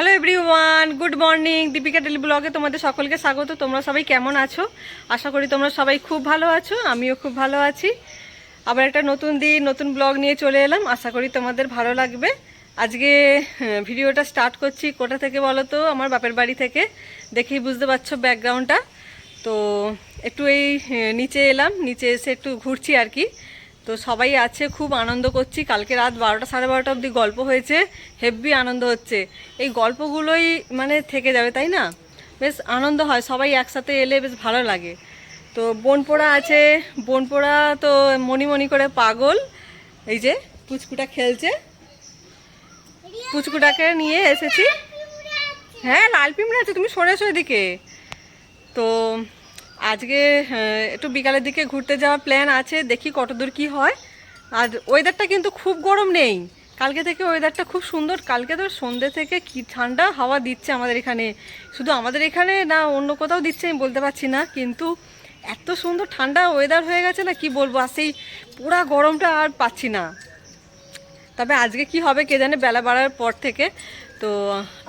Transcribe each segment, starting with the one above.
Hello everyone good morning Deepika daily ব্লগে তোমাদের সকলকে স্বাগত। তোমরা সবাই কেমন আছো? আশা করি তোমরা সবাই খুব ভালো আছো আমিও খুব ভালো আছি। আবার একটা নতুন দিন নতুন ব্লগ নিয়ে চলে এলাম। আশা করি তোমাদের ভালো লাগবে। আজকে হ্যাঁ, ভিডিওটা স্টার্ট করছি কোথা থেকে বলো তো আমার বাপের বাড়ি থেকে। দেখেই বুঝতে পারছ ব্যাকগ্রাউন্ডটা। তো একটু এই হ্যাঁ, নিচে এলাম। নিচে এসে একটু ঘুরছি আর কি। তো সবাই আছে, খুব আনন্দ করছি। কালকে রাত বারোটা, সাড়ে বারোটা অবধি গল্প হয়েছে হেভি আনন্দ হচ্ছে। এই গল্পগুলোই মানে থেকে যাবে, তাই না? বেশ আনন্দ হয়, সবাই একসাথে এলে বেশ ভালো লাগে। তো বোনপোড়া আছে, বোনপোড়া তো মনি করে পাগল। এই যে, পুচকুটা খেলছে। পুচকুটাকে নিয়ে এসেছি। হ্যাঁ লাল পিমড়ে আছে, তুমি সরেছো এদিকে। তো আজকে একটু বিকালের দিকে ঘুরতে যাওয়ার প্ল্যান আছে, দেখি কতদূর কি হয়। আর ওয়েদারটা কিন্তু খুব গরম নেই। কালকে থেকে ওয়েদারটা খুব সুন্দর। কালকে তো সন্ধ্যে থেকে কি ঠান্ডা হাওয়া দিচ্ছে আমাদের এখানে। শুধু আমাদের এখানে না, অন্য কোথাও দিচ্ছে আমি বলতে পারছি না। কিন্তু এত সুন্দর ঠান্ডা ওয়েদার হয়ে গেছে না, কি বলব? আর সেই পুরা গরমটা আর পাচ্ছি না। তবে আজকে কি হবে কে জানে, বেলা বাড়ার পর থেকে। তো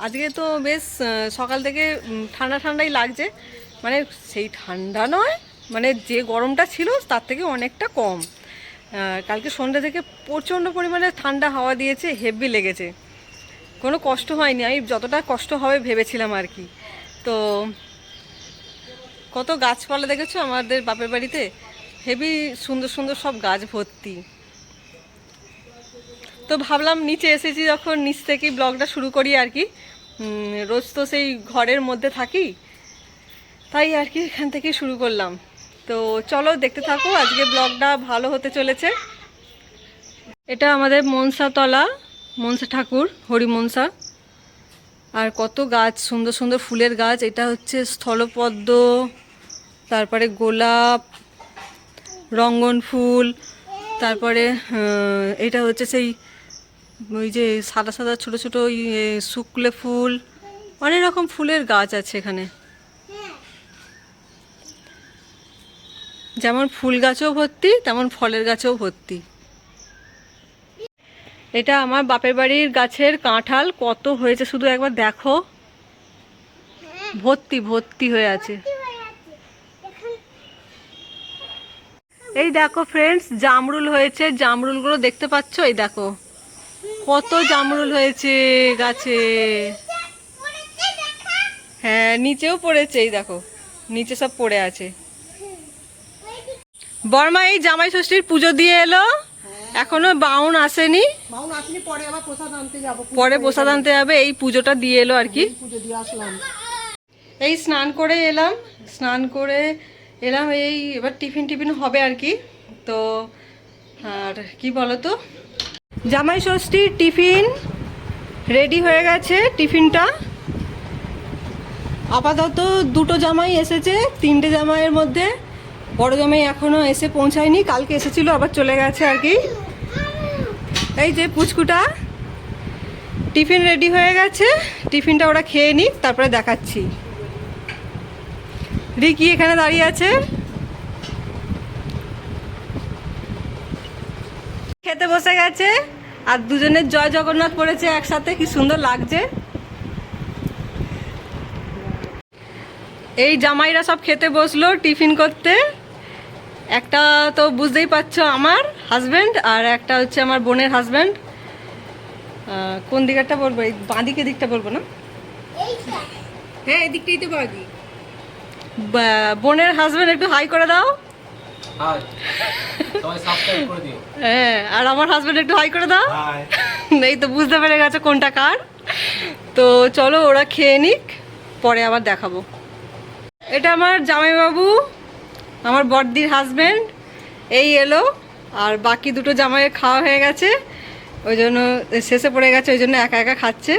আজকে তো বেশ সকাল থেকে ঠান্ডা ঠান্ডাই লাগছে। মানে সেই ঠান্ডা নয় মানে যে গরমটা ছিল তার থেকে অনেকটা কম। কালকে সন্ধ্যা থেকে প্রচণ্ড পরিমাণে ঠান্ডা হাওয়া দিয়েছে হেভি লেগেছে। কোনো কষ্ট হয়নি, আমি যতটা কষ্ট হবে ভেবেছিলাম আর কি। তো কত গাছপালা দেখেছ আমাদের বাপের বাড়িতে? হেভি সুন্দর সুন্দর সব গাছ ভর্তি। তো ভাবলাম নিচে এসেছি যখন, নিচ থেকেই ব্লগটা শুরু করি আর কি। রোজ তো সেই ঘরের মধ্যে থাকি। তাই আর কি এখান থেকেই শুরু করলাম। তো চলো দেখতে থাকো, আজকে ব্লগটা ভালো হতে চলেছে। এটা আমাদের মনসাতলা, মনসা ঠাকুর, হরি মনসা। আর কত গাছ, সুন্দর সুন্দর ফুলের গাছ। এটা হচ্ছে স্থলপদ্ম, তারপরে গোলাপ, রঙ্গন ফুল, তারপরে এটা হচ্ছে সেই, ওই যে সাদা সাদা ছোটো ছোটো ইয়ে শুক্লে ফুল। অনেক রকম ফুলের গাছ আছে এখানে। যেমন ফুল গাছও ভর্তি তেমন ফলের গাছও ভর্তি। এটা আমার বাপের বাড়ির গাছের কাঁঠাল কত হয়েছে শুধু একবার দেখো। ভর্তি ভর্তি হয়ে আছে। এই দেখো ফ্রেন্ডস জামরুল হয়েছে। জামরুলগুলো দেখতে পাচ্ছ? এই দেখো। কত জামরুল হয়েছে গাছে। হ্যাঁ নিচেও পড়েছে এই দেখো। নিচে সব পড়ে আছে। বর্মা এই জামাই ষষ্ঠীর পুজো দিয়ে এলো। এখনও বাউন আসেনি। পরে প্রসাদ আনতে যাবে। এই পুজোটা দিয়ে এলো আর কি। আসলাম। এই স্নান করে এলাম স্নান করে এলাম এই এবার টিফিন টিফিন হবে আর কি। তো আর কি বলো তো জামাই ষষ্ঠীর টিফিন রেডি হয়ে গেছে টিফিনটা। আপাতত দুটো জামাই এসেছে তিনটে জামাইয়ের মধ্যে। বড় জামাই এখনও এসে পৌঁছায়নি, কালকে এসেছিল, আবার চলে গেছে আর কি। এই যে পুচকুটা, টিফিন রেডি হয়ে গেছে, টিফিনটা ওরা খেয়ে নিক, তারপরে দেখাচ্ছি। রিকি এখানে দাঁড়িয়ে আছে। খেতে বসে গেছে, আর দুজনের জয় জগন্নাথ পড়েছে একসাথে, কি সুন্দর লাগছে। এই জামাইরা সব খেতে বসল টিফিন করতে। একটা তো বুঝতেই পারছ আমার হাজব্যান্ড আর একটা হচ্ছে আমার বোনের হাজব্যান্ড কোন দিকটা বলব? এই বাঁদিকে দিকটা বলব না? হ্যাঁ এদিকটাই তো বাগি বা- বোনের হাজব্যান্ড একটু হাই করে দাও। হাই সবাই সাবস্ক্রাইব করে দিও। হ্যাঁ আর আমার হাজব্যান্ড একটু হাই করে দাও। হাই এই তো বুঝতে পেরে গেছে কোনটা কার। তো চলো ওরা খেয়ে নিক পরে আবার দেখাবো। এটা আমার জামাইবাবু। আমার বড়দির হাজব্যান্ড এই এলো আর বাকি দুটো জামাইয়ের খাওয়া হয়ে গেছে। ওই জন্য শেষে পড়ে গেছে ওই জন্য একা একা খাচ্ছে।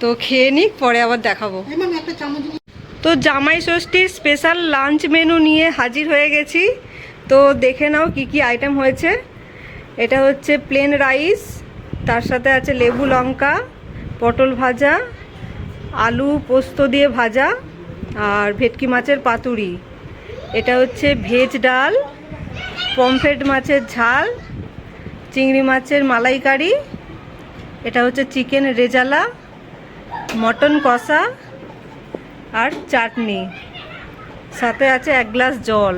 তো খেয়ে নিক পরে আবার দেখাবো? তো জামাই ষষ্ঠীর স্পেশাল লাঞ্চ মেনু নিয়ে হাজির হয়ে গেছি। তো দেখে নাও কি কি আইটেম হয়েছে। এটা হচ্ছে প্লেন রাইস তার সাথে আছে লেবু লঙ্কা পটল ভাজা আলু পোস্ত দিয়ে ভাজা আর ভেটকি মাছের পাতুরি। এটা হচ্ছে ভেজ ডাল, পমফ্রেট মাছের ঝাল, চিংড়ি মাছের মালাইকারি, এটা হচ্ছে চিকেন রেজালা, মটন কষা আর চাটনি। সাথে আছে এক গ্লাস জল।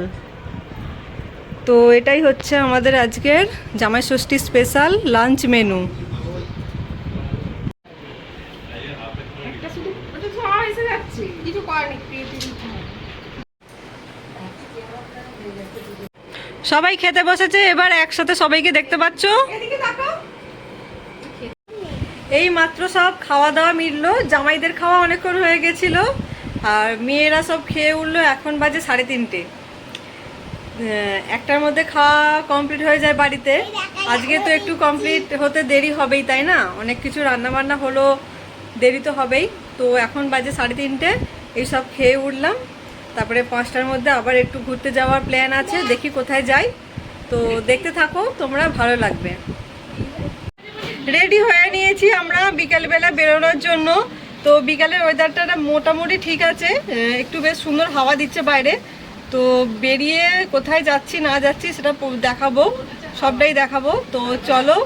তো এটাই হচ্ছে আমাদের আজকের জামাই ষষ্ঠী স্পেশাল লাঞ্চ মেনু। সবাই খেতে বসেছে এবার একসাথে সবাইকে দেখতে পাচ্ছ। এই মাত্র সব খাওয়া দাওয়া মিললো জামাইদের খাওয়া অনেকক্ষণ হয়ে গেছিল আর মেয়েরা সব খেয়ে উঠল এখন বাজে সাড়ে তিনটে। একটার মধ্যে খাওয়া কমপ্লিট হয়ে যায় বাড়িতে। আজকে তো একটু কমপ্লিট হতে দেরি হবেই তাই না? অনেক কিছু রান্না বান্না হলো দেরি তো হবেই। তো এখন বাজে সাড়ে তিনটে এইসব খেয়ে উঠলাম। তারপরে পাঁচটার মধ্যে আবার একটু ঘুরতে যাওয়ার প্ল্যান আছে, দেখি কোথায় যাই। তো দেখতে থাকো, তোমরা ভালো লাগবে। রেডি হয়ে নিয়েছি আমরা বিকালবেলা বেরোনোর জন্য। তো বিকালের ওয়েদারটা মোটামুটি ঠিক আছে একটু বেশ সুন্দর হাওয়া দিচ্ছে বাইরে। তো বেরিয়ে কোথায় যাচ্ছি, না যাচ্ছি সেটা দেখাবো, সবটাই দেখাবো। তো চলো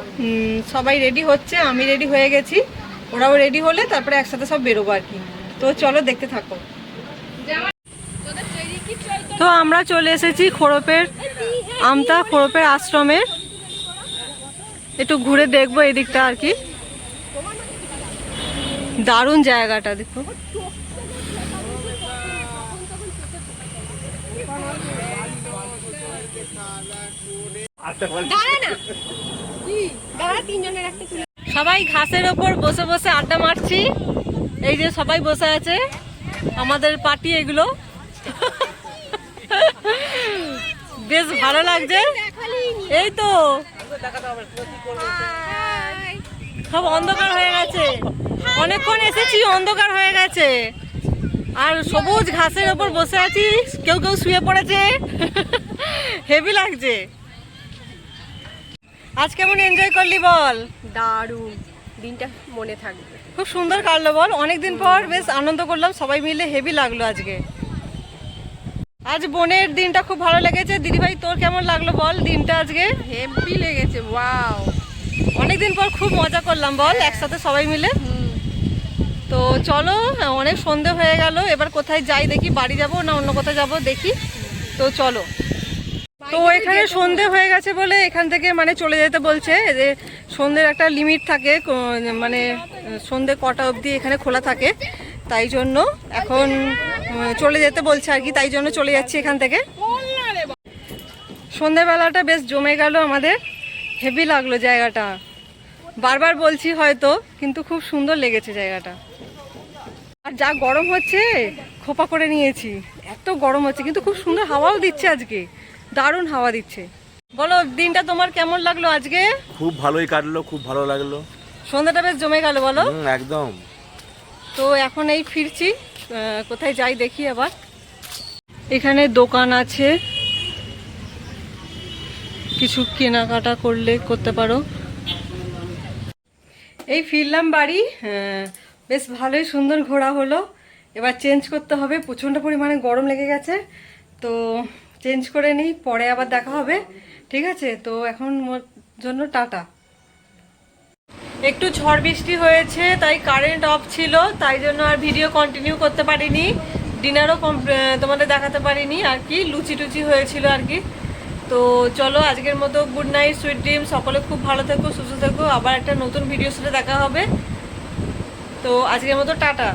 সবাই রেডি হচ্ছে, আমি রেডি হয়ে গেছি। ওরাও রেডি হলে তারপরে একসাথে সব বেরোবো আর কি। তো চলো দেখতে থাকো। তো আমরা চলে এসেছি খোরপের আমতা, খোরপের আশ্রমে একটু ঘুরে দেখব এদিকটা আর কি। দারুণ জায়গাটা, দেখো। সবাই ঘাসের ওপর বসে বসে আড্ডা মারছি। এই যে সবাই বসে আছে। আমাদের পার্টি এগুলো। বেশ ভালো লাগছে। এই তো। সব অন্ধকার হয়ে গেছে। অনেকক্ষণ এসেছি অন্ধকার হয়ে গেছে। আর সবুজ ঘাসের ওপর বসে আছি। কেউ কেউ শুয়ে পড়েছে। হেভি লাগছে। আজ কেমন এনজয় করলি বল? দারুণ। দিনটা মনে থাকবে। খুব সুন্দর কাটলো বল। অনেকদিন পর বেশ আনন্দ করলাম। সবাই মিলে হেভি লাগল আজকে। আজ বোনের দিনটা খুব ভালো লেগেছে। দিদিভাই তোর কেমন লাগল বল দিনটা আজকে? হেভি লেগেছে ওয়াও অনেকদিন পর খুব মজা করলাম বল একসাথে সবাই মিলে। তো চলো অনেক সন্ধে হয়ে গেল এবার কোথায় যাই দেখি বাড়ি যাব না অন্য কোথায় যাব দেখি। তো চলো। তো এখানে সন্ধে হয়ে গেছে বলে এখান থেকে মানে চলে যেতে বলছে যে সন্ধ্যের একটা লিমিট থাকে মানে সন্ধে কটা অবধি এখানে খোলা থাকে তাই জন্য এখন চলে যেতে বলছে আর কি তাই জন্য চলে যাচ্ছি এখান থেকে। সন্ধেবেলাটা বেশ জমে গেল আমাদের হেভি লাগল জায়গাটা। বারবার বলছি হয়তো কিন্তু খুব সুন্দর লেগেছে জায়গাটা। আর যা গরম হচ্ছে খোপা করে নিয়েছি। এত গরম হচ্ছে কিন্তু খুব সুন্দর হাওয়াও দিচ্ছে আজকে। দারুণ হাওয়া দিচ্ছে। বলো দিনটা তোমার কেমন লাগল আজকে? খুব ভালোই কাটলো খুব ভালো লাগল। সন্ধ্যাটা বেশ জমে গেল বলো। একদম। তো এখন এই ফিরছি। কোথায় যাই দেখি আবার। এখানে দোকান আছে। কিছু কেনাকাটা করলে করতে পারো। এই ফিরলাম বাড়ি। বেশ ভালোই সুন্দর ঘোরা হলো। এবার চেঞ্জ করতে হবে। প্রচণ্ড পরিমাণে গরম লেগে গেছে। তো চেঞ্জ করে নিই। পরে আবার দেখা হবে। ঠিক আছে? তো এখন জন্য টাটা। একটু ঝড় বৃষ্টি হয়েছে, তাই কারেন্ট অফ ছিল, তাই জন্য আর ভিডিও কন্টিনিউ করতে পারিনি। ডিনারও তোমাদের দেখাতে পারিনি, আর কি, লুচি টুচি হয়েছিল আর কি। তো চলো, আজকের মতো গুড নাইট সুইট ড্রিম সকলে খুব ভালো থেকো, সুস্থ থেকো, আবার একটা নতুন ভিডিওর সাথে দেখা হবে। তো আজকের মতো টাটা।